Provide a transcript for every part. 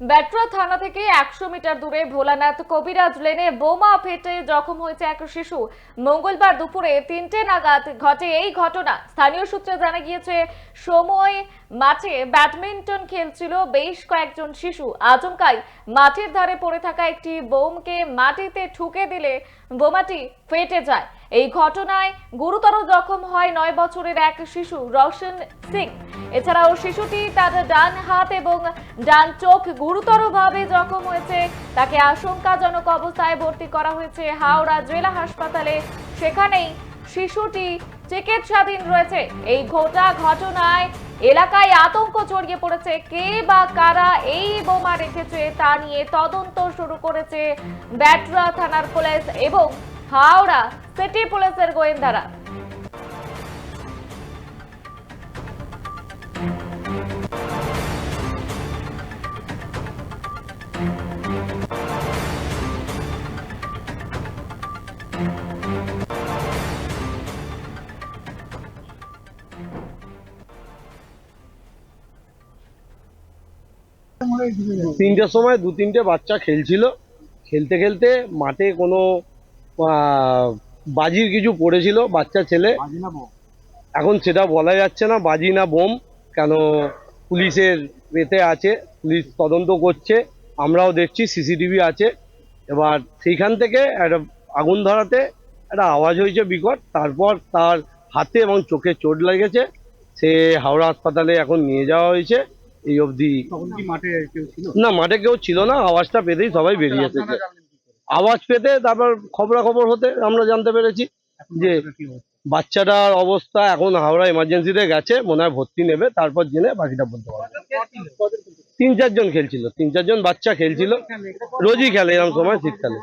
ব্যাটরা থানা থেকে একশো মিটার দূরে ভোলানাথ কবিরাজ লেনে বোমা ফেটে জখম হয়েছে এক শিশু। মঙ্গলবার দুপুরে তিনটে নাগাদ ঘটে এই ঘটনা। স্থানীয় সূত্রে জানা গিয়েছে, সময় মাঠে ব্যাডমিন্টন খেলছিল বেশ কয়েকজন শিশু। আচমকাই মাঠের ধারে পড়ে থাকা একটি বোমকে মাটিতে ঠুকে দিলে বোমাটি ফেটে যায়। এই ঘটনায় গুরুতর জখম হয় নয় বছরের এক শিশু, রওশন সিং। এছাড়াও শিশুটি তার ডান হাত এবং ডান চোখ গুরুতরভাবে জখম হয়েছে। তাকে আশঙ্কাজনক অবস্থায় ভর্তি করা হয়েছে হাওড়া জেলা হাসপাতালে। সেখানেই শিশুটি চিকিৎসাধীন রয়েছে। এই ঘটা ঘটনায় এলাকায় আতঙ্ক ছড়িয়ে পড়েছে। কে বা কারা এই বোমা রেখেছে তা নিয়ে তদন্ত শুরু করেছে ব্যাটরা থানার পুলিশ এবং হাওড়া সিটি পুলিশের গোয়েন্দারা। তিনটের সময় দু তিনটে বাচ্চা খেলছিল। খেলতে খেলতে মাঠে কোনো বাজির কিছু পড়েছিল বাচ্চা ছেলে। এখন সেটা বলা যাচ্ছে না বাজি না বোম কেন পুলিশের এতে আছে পুলিশ তদন্ত করছে আমরাও দেখছি সিসিটিভি আছে। এবার সেইখান থেকে একটা আগুন ধরাতে একটা আওয়াজ হয়েছে বিকট তারপর তার হাতে এবং চোখে চোট লেগেছে। সে হাওড়া হাসপাতালে এখন নিয়ে যাওয়া হয়েছে। এই অবধি না মাঠে কেউ ছিল না আওয়াজটা পেতেই সবাই বেরিয়ে এসেছে। আওয়াজ পেতে তারপর খবরাখবর হতে আমরা জানতে পেরেছি যে বাচ্চাটার অবস্থা? এখন হাওড়া এমার্জেন্সিতে গেছে মনে হয় ভর্তি নেবে তারপর জেনে বাকিটা বলতে পারব। তিন চারজন খেলছিল তিন চারজন বাচ্চা খেলছিল। রোজই খেলে এরকম সময় শীতকালে?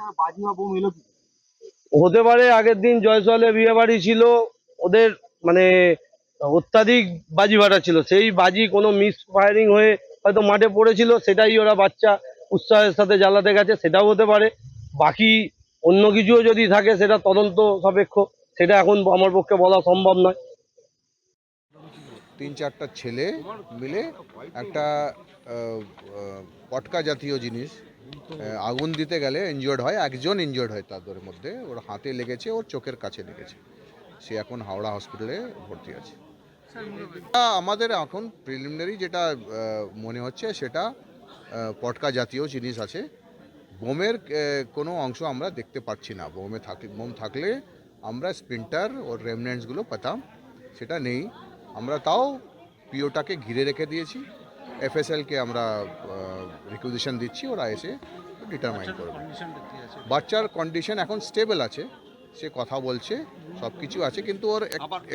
হতে পারে আগের দিন জয়সওয়ালে বিয়ে বাড়ি ছিল ওদের মানে অত্যাধিক বাজি ফাটা ছিল। সেই বাজি কোনো মিস ফায়ারিং হয়ে হয়তো মাঠে পড়েছিল, সেটাই ওরা বাচ্চা উৎসাহের সাথে জ্বালাতে গেছে, সেটাও হতে পারে। বাকি অন্য কিছুও যদি থাকে, সেটা তদন্ত সাপেক্ষ, সেটা এখন আমার পক্ষে বলা সম্ভব নয়। তিন চারটা ছেলে মিলে একটা পটকা জাতীয় জিনিস আগুন দিতে গেলে ইনজিওর্ড হয়, একজন ইনজিওর্ড হয় তাদের মধ্যে, ওর হাতে লেগেছে, ওর চোখের কাছে লেগেছে। সে এখন হাওড়া হসপিটালে ভর্তি আছে। আমাদের এখন প্রিলিমিনারি যেটা মনে হচ্ছে সেটা পটকা জাতীয় জিনিস আছে। বোমের কোনো অংশ আমরা দেখতে পাচ্ছি না। বোমে থাকলে বোম থাকলে আমরা স্প্রিন্টার ওর রেমনেন্টসগুলো পেতাম সেটা নেই। আমরা তাও পিওটাকে ঘিরে রেখে দিয়েছি। এফএসএলকে আমরা রিকুইজিশন দিচ্ছি ওরা এসে ডিটারমাইন করবে। বাচ্চার কন্ডিশন এখন স্টেবল আছে। সে কথা বলছে সব কিছু আছে কিন্তু ওর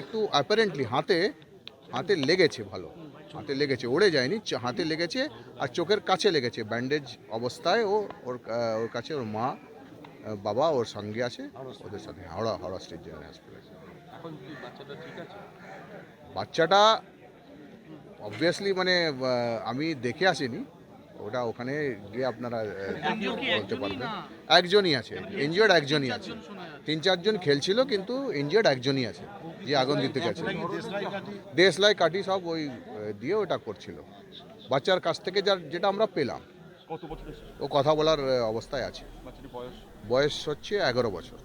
একটু অ্যাপারেন্টলি হাতে হাতে লেগেছে ভালো হাতে লেগেছে ওড়ে যায়নি হাতে লেগেছে আর চোখের কাছে লেগেছে ব্যান্ডেজ অবস্থায় ও ওর ওর কাছে ওর মা বাবা ওর সঙ্গে আছে ওদের সাথে হাওড়া হাওড়া স্টেট জেনারেল হসপিটালে বাচ্চাটা অবভিয়াসলি মানে আমি দেখে আসিনি ওটা ওখানে গিয়ে আপনারা বলতে পারবেন। একজনই আছে ইনজিওর্ড একজনই আছে। তিন চারজন খেলছিল কিন্তু ইনজিওর্ড একজনই আছে যে আগুন দিতে গেছে। দেশলাই কাঠি সব ওই দিয়ে ওটা করছিল। বাচ্চার কাছ থেকে যার যেটা আমরা পেলাম ও কথা বলার অবস্থায় আছে। বয়স হচ্ছে এগারো বছর।